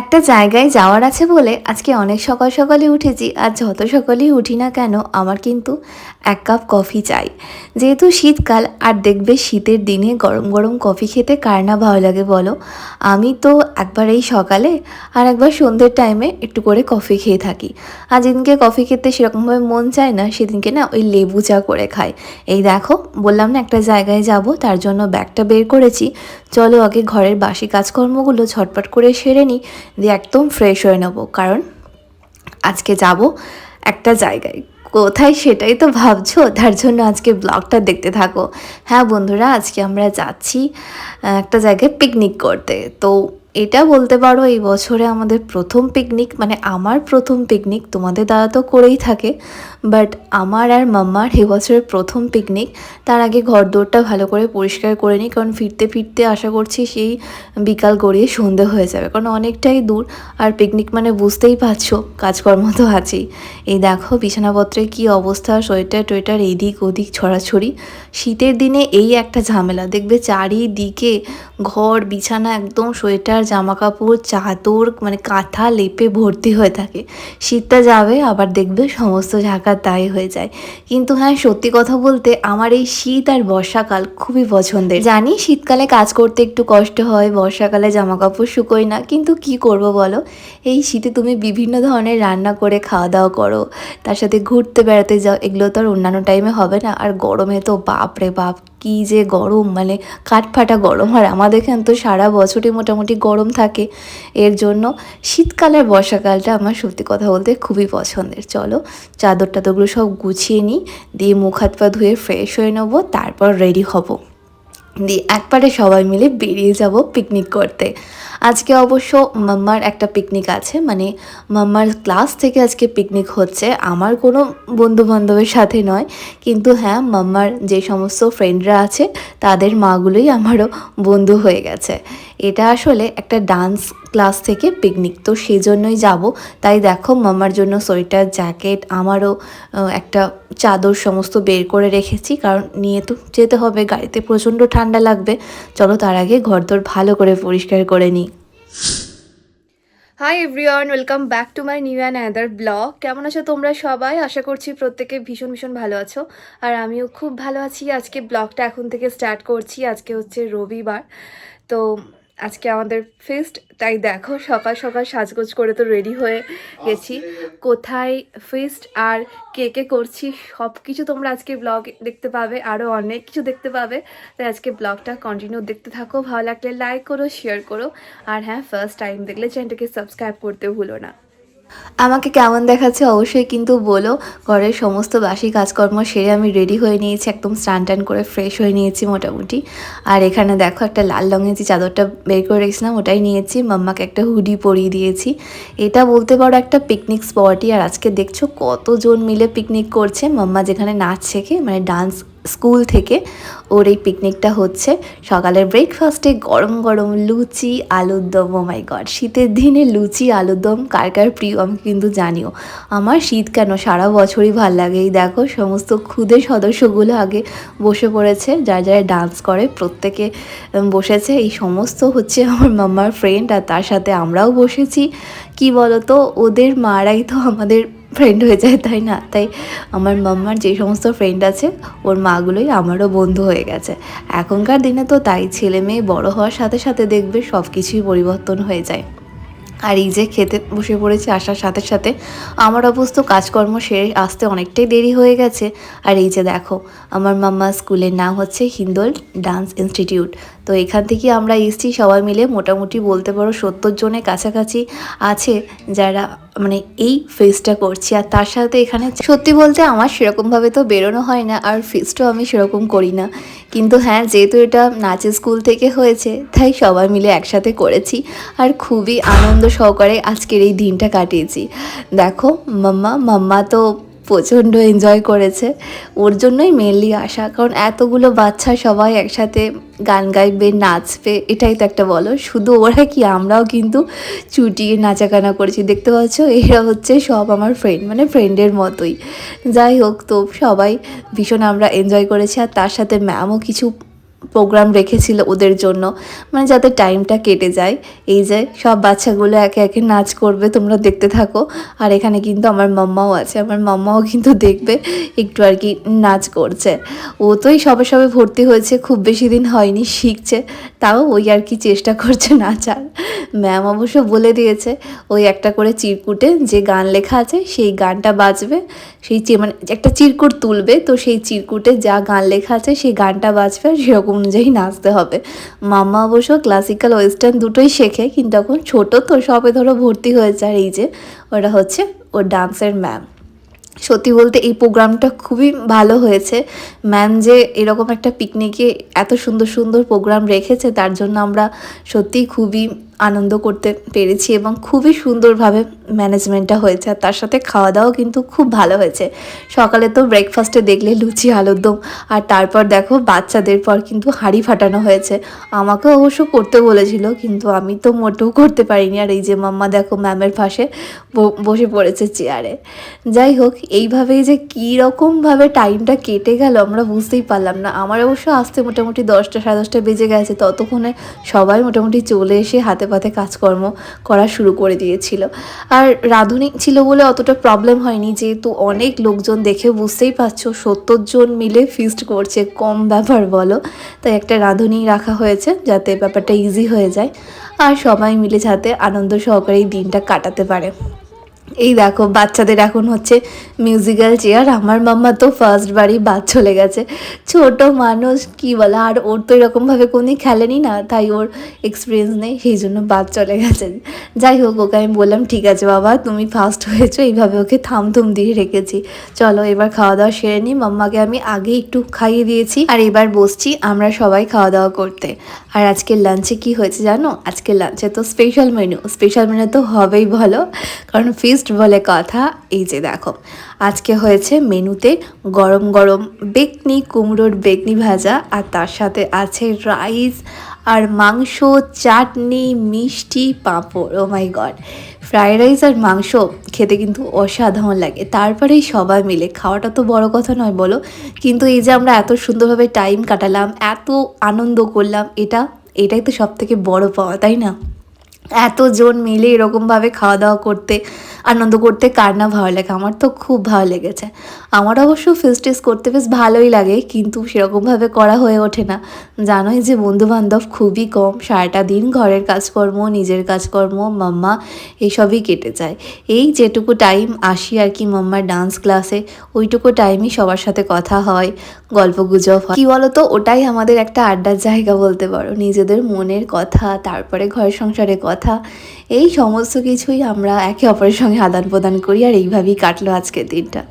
একটা জায়গায় যাওয়ার আছে বলে আজকে অনেক সকাল সকালে উঠেছি আর যত সকালেই উঠি না কেন আমার কিন্তু এক কাপ কফি চাই। যেহেতু শীতকাল আর দেখবে শীতের দিনে গরম গরম কফি খেতে কার না ভালো লাগে বলো? আমি তো একবার এই সকালে আর একবার সন্ধ্যের টাইমে একটু করে কফি খেয়ে থাকি। আর যেদিনকে কফি খেতে সেরকমভাবে মন চায় না, সেদিনকে না ওই লেবু চা করে খাই। এই দেখো, বললাম না একটা জায়গায় যাব, তার জন্য ব্যাগটা বের করেছি। চলো আগে ঘরের বাসি কাজকর্মগুলো ঝটপট করে সেরে নিই। দিয়ে একদম ফ্রেশ হয়ে নেব। কারণ আজকে যাব একটা জায়গায়। কোথায় সেটাই তো ভাবছ? তার জন্য আজকে ব্লগটা দেখতে থাকো। হ্যাঁ বন্ধুরা, আজকে আমরা যাচ্ছি একটা জায়গায় পিকনিক করতে। তো এটা বলতে পারো এই বছরে আমাদের প্রথম পিকনিক মানে আমার প্রথম পিকনিক তোমাদের দাদা তো করেই থাকে বাট আমার আর মাম্মার এ বছরের প্রথম পিকনিক তার আগে ঘর দৌড়টা ভালো করে পরিষ্কার করে নিই, কারণ ফিরতে ফিরতে আশা করছি সেই বিকাল গড়িয়ে সন্ধে হয়ে যাবে, কারণ অনেকটাই দূর, আর পিকনিক মানে বুঝতেই পারছ, কাজকর্ম তো আছেই। এই দেখো বিছানাপত্রে কি অবস্থা, সোয়েটার টোয়েটার এদিক ওদিক ছড়াছড়ি, শীতের দিনে এই একটা ঝামেলা, দেখবে চারিদিকে ঘর, বিছানা, একদম সোয়েটার জামা কাপড় চাদর মানে কাঁথা লেপে ভর্তি হয়ে থাকে। শীতটা যাবে, আবার দেখবে সমস্ত ঝাঁকা তাই হয়ে যায়। কিন্তু হ্যাঁ সত্যি কথা বলতে আমার এই শীত আর বর্ষাকাল খুবই পছন্দের। জানি শীতকালে কাজ করতে একটু কষ্ট হয়, বর্ষাকালে জামা কাপড় শুকোয় না, কিন্তু কি করব বলো? এই শীতে তুমি বিভিন্ন ধরনের রান্না করে খাওয়া দাওয়া করো, তার সাথে ঘুরতে বেড়াতে যাও, এগুলো তো আর অন্যান্য টাইমে হবে না। আর গরমে তো বাপ রে বাপ কি যে গরম মানে কাঠফাটা গরম। আর আমাদের এখানে তো সারা বছরই মোটামুটি গরম থাকে। এর জন্য শীতকালের বর্ষাকালটা আমার সত্যি কথা বলতে খুবই পছন্দের। চলো চাদর টাদরগুলো সব গুছিয়ে নিই, দিয়ে মুখ হাত পা ধুয়ে ফ্রেশ হয়ে নেব, তারপর রেডি হব। দিয়ে একবারে সবাই মিলে বেরিয়ে যাব পিকনিক করতে। আজকে অবশ্য মাম্মার একটা পিকনিক আছে মানে মাম্মার ক্লাস থেকে আজকে পিকনিক হচ্ছে, আমার কোনো বন্ধু বান্ধবের সাথে নয়, কিন্তু হ্যাঁ মাম্মার যে সমস্ত ফ্রেন্ডরা আছে, তাদের মাগুলোই আমারও বন্ধু হয়ে গেছে। এটা আসলে একটা ডান্স ক্লাস থেকে পিকনিক তো সেই জন্যই যাব। তাই দেখো, মামার জন্য সোয়েটার জ্যাকেট আমারও একটা চাদর সমস্ত বের করে রেখেছি। কারণ নিয়ে তো যেতে হবে, গাড়িতে প্রচণ্ড ঠান্ডা লাগবে। চলো তার আগে ঘরদোর ভালো করে পরিষ্কার করে নিই। Hi everyone welcome back to my new and other blog কেমন আছো তোমরা সবাই? আশা করছি প্রত্যেকে ভীষণ ভীষণ ভালো আছো। আর আমিও খুব ভালো আছি। আজকে ব্লগটা এখন থেকে স্টার্ট করছি। আজকে হচ্ছে রবিবার। তো আজকে আমাদের ফেস্ট তাই দেখো সকাল সকাল সাজগোজ করে তো রেডি হয়ে গেছি। কোথায় ফিস্ট আর কে কে করছি সব কিছু তোমরা আজকে ব্লগ দেখতে পাবে আরও অনেক কিছু দেখতে পাবে। তাই আজকে ব্লগটা কন্টিনিউ দেখতে থাকো ভালো লাগলে লাইক করো শেয়ার করো। আর হ্যাঁ ফার্স্ট টাইম দেখলে চ্যানেলটাকে সাবস্ক্রাইব করতে ভুলো না। আমাকে কেমন দেখাচ্ছে অবশ্যই কিন্তু বলো। ঘরের সমস্ত বাসি কাজকর্ম সেরে আমি রেডি হয়ে নিয়েছি, একদম স্নান টান করে ফ্রেশ হয়ে নিয়েছি মোটামুটি। আর এখানে দেখো একটা লাল রঙের যে চাদরটা বের করে রেখেছিলাম, ওটাই নিয়েছি। মাম্মাকে একটা হুডি পরিয়ে দিয়েছি। এটা বলতে পারো একটা পিকনিক স্পটই আর আজকে দেখছ কতজন মিলে পিকনিক করছে। মাম্মা যেখানে নাচ শেখে মানে ডান্স স্কুল থেকে। ওর এই পিকনিকটা হচ্ছে সকালের ব্রেকফাস্টে গরম গরম লুচি, আলুর দম ও মাই গড শীতের দিনে লুচি, আলুর দম কার কার প্রিয় আমি কিন্তু জানিও। আমার শীত কেন? সারা বছরই ভালো লাগে। এই দেখো, সমস্ত ক্ষুদে সদস্যগুলো আগে বসে পড়েছে, যারা যারা ডান্স করে, প্রত্যেকে বসেছে। এই সমস্ত হচ্ছে আমার মাম্মার ফ্রেন্ড আর তার সাথে আমরাও বসেছি। কি বলতো? ওদের মারাই তো আমাদের ফ্রেন্ড হয়ে যায়, তাই না? তাই আমার মাম্মার যে সমস্ত ফ্রেন্ড আছে, ওর মাগুলোই আমারও বন্ধু হয়ে গেছে। এখনকার দিনে তো তাই, ছেলে মেয়ে বড় হওয়ার সাথে সাথে দেখবে সব কিছুই পরিবর্তন হয়ে যায়। আর এই যে খেতে বসে পড়েছে, আসার সাথে সাথে আমার অবশ্য কাজকর্ম সেরে আসতে অনেকটাই দেরি হয়ে গেছে। আর এই যে দেখো, আমার মাম্মা স্কুলের নাম হচ্ছে হিন্দোল ডান্স ইনস্টিটিউট। তো এখান থেকে আমরা এসেছি সবাই মিলে। মোটামুটি বলতে পারো সত্তর জনের কাছাকাছি আছে যারা মানে এই ফেসটা করছি। আর তার সাথে এখানে সত্যি বলতে আমার সেরকমভাবে তো বেরোনো হয় না আর ফেসটাও আমি সেরকম করি না। কিন্তু হ্যাঁ যেহেতু এটা নাচের স্কুল থেকে হয়েছে, তাই সবাই মিলে একসাথে করেছি আর খুবই আনন্দ সহকারে আজকের এই দিনটা কাটিয়েছি। দেখো, মাম্মা মাম্মা তো প্রচণ্ড এনজয় করেছে। ওর জন্যই মেনলি আসা কারণ এতগুলো বাচ্চা সবাই একসাথে গান গাইবে, নাচবে, এটাই তো একটা বলো। শুধু ওরা কি, আমরাও কিন্তু চুটিয়ে নাচাকানা করেছি। দেখতে পাচ্ছ, এরা হচ্ছে সব আমার ফ্রেন্ড মানে ফ্রেন্ডের মতোই। যাই হোক, তো সবাই ভীষণ আমরা এনজয় করেছি। আর তার সাথে ম্যামও কিছু প্রোগ্রাম রেখেছিল ওদের জন্য। মানে যাতে টাইমটা কেটে যায়। এই যে সব বাচ্চাগুলো একে একে নাচ করবে, তোমরা দেখতে থাকো। আর এখানে কিন্তু আমার মাম্মাও আছে। আমার মাম্মাও কিন্তু দেখবে, একটু আর কি নাচ করছে। ও তো এই সবে সবে ভর্তি হয়েছে, খুব বেশি দিন হয়নি, শিখছে। তাও ওই আর কি চেষ্টা করছে নাচার। ম্যাম অবশ্য বলে দিয়েছে, ওই একটা করে চিরকুটে যে গান লেখা আছে, সেই গানটা বাজবে। সেই মানে একটা চিরকুট তুলবে, তো সেই চিরকুটে যা গান লেখা আছে, সেই গানটা বাজবে সেরকম অনুযায়ী নাচতে হবে। মাম্মা অবশ্য ক্লাসিক্যাল ওয়েস্টার্ন দুটোই শেখে, কিন্তু এখন ছোটো তো সবে ধরো ভর্তি হয়েছে। আর এই যে ওটা হচ্ছে ও ডান্সের ম্যাম সত্যি বলতে এই প্রোগ্রামটা খুবই ভালো হয়েছে। ম্যাম যে এরকম একটা পিকনিকে এত সুন্দর সুন্দর প্রোগ্রাম রেখেছে, তার জন্য আমরা সত্যিই খুবই আনন্দ করতে পেরেছি এবং খুবই সুন্দরভাবে ম্যানেজমেন্টটা হয়েছে। আর তার সাথে খাওয়া দাওয়াও কিন্তু খুব ভালো হয়েছে। সকালে তো ব্রেকফাস্টে দেখলে লুচি, আলুর দম। আর তারপর দেখো, বাচ্চাদের পর কিন্তু হাঁড়ি ফাটানো হয়েছে। আমাকে অবশ্য করতে বলেছিল, কিন্তু আমি তো মোটেও করতে পারিনি। আর এই যে মাম্মা দেখো ম্যামের পাশে বসে পড়েছে চেয়ারে যাই হোক, এইভাবেই যে কী রকমভাবে টাইমটা কেটে গেল, আমরা বুঝতেই পারলাম না। আমার অবশ্য আসতে মোটামুটি দশটা, সাড়ে দশটা বেজে গেছে। ততক্ষণে সবাই মোটামুটি চলে এসে হাতে পাতে কাজকর্ম করা শুরু করে দিয়েছিল। আর রাঁধুনি ছিল বলে অতটা প্রবলেম হয়নি, যেহেতু অনেক লোকজন দেখে বুঝতেই পারছ, সত্তর জন মিলে ফিস্ট করছে, কম ব্যাপার বলো। তাই একটা রাঁধুনি রাখা হয়েছে যাতে ব্যাপারটা ইজি হয়ে যায়। আর সবাই মিলে যাতে আনন্দ সহকারে এই দিনটা কাটাতে পারে। এই দেখো, বাচ্চাদের এখন হচ্ছে মিউজিক্যাল চেয়ার আমার মাম্মা তো ফার্স্ট বারই বাদ চলে গেছে। ছোট মানুষ, কি বলে? আর ওর তো এরকমভাবে কোনোদিন খেলেনি না, তাই ওর এক্সপিরিয়েন্স নেই, সেই জন্য বাদ চলে গেছে। যাই হোক, ওকে আমি বললাম, ঠিক আছে বাবা, তুমি ফার্স্ট হয়েছো, এইভাবে ওকে থামথুম দিয়ে রেখেছি। চলো, এবার খাওয়া দাওয়া সেরে নিই। মাম্মাকে আমি আগে একটু খাইয়ে দিয়েছি, আর এবার বসছি আমরা সবাই খাওয়া দাওয়া করতে। আর আজকের লাঞ্চে কি হয়েছে জানো? আজকের লাঞ্চে তো স্পেশাল মেনু স্পেশাল মেনু তো হবেই ভালো কারণ ফিস্ট বলে কথা, এই যে দেখো। আজকে হয়েছে মেনুতে গরম গরম বেকনি কুমড়োর বেকনি ভাজা, আর তার সাথে আছে রাইস আর মাংস, চাটনি, মিষ্টি, পাঁপড়। Oh my god fried rice আর মাংস খেতে কিন্তু অসাধারণ লাগে। তারপরেই সবাই মিলে, খাওয়াটা তো বড় কথা নয় বলো, কিন্তু এই যে আমরা এত সুন্দরভাবে টাইম কাটালাম, এত আনন্দ করলাম, এটা, এটাই তো সব থেকে বড় পাওয়া, তাই না? এতজন মিলে এরকমভাবে খাওয়া দাওয়া করতে, আনন্দ করতে কার না ভালো লাগে? আমার তো খুব ভালো লেগেছে। আমার অবশ্য ফেস্টিস করতে বেশ ভালোই লাগে, কিন্তু সেরকমভাবে করা হয়ে ওঠে না। জানোই যে বন্ধু বান্ধব খুবই কম, সারাটা দিন ঘরের কাজকর্ম, নিজের কাজকর্ম, মাম্মা এসবই কেটে যায়। এই যেটুকু টাইম আসি আর কি মাম্মার ডান্স ক্লাসে ওইটুকু টাইমই সবার সাথে কথা হয়, গল্প গুজব হয়। কি বলতো, ওটাই আমাদের একটা আড্ডার জায়গা বলতে পারো। নিজেদের মনের কথা, তারপরে ঘর সংসারের কথা। এই সমস্ত কিছুই আমরা একে অপরের সঙ্গে আদান প্রদান করি আর এইভাবেই কাটলো আজকের দিনটা।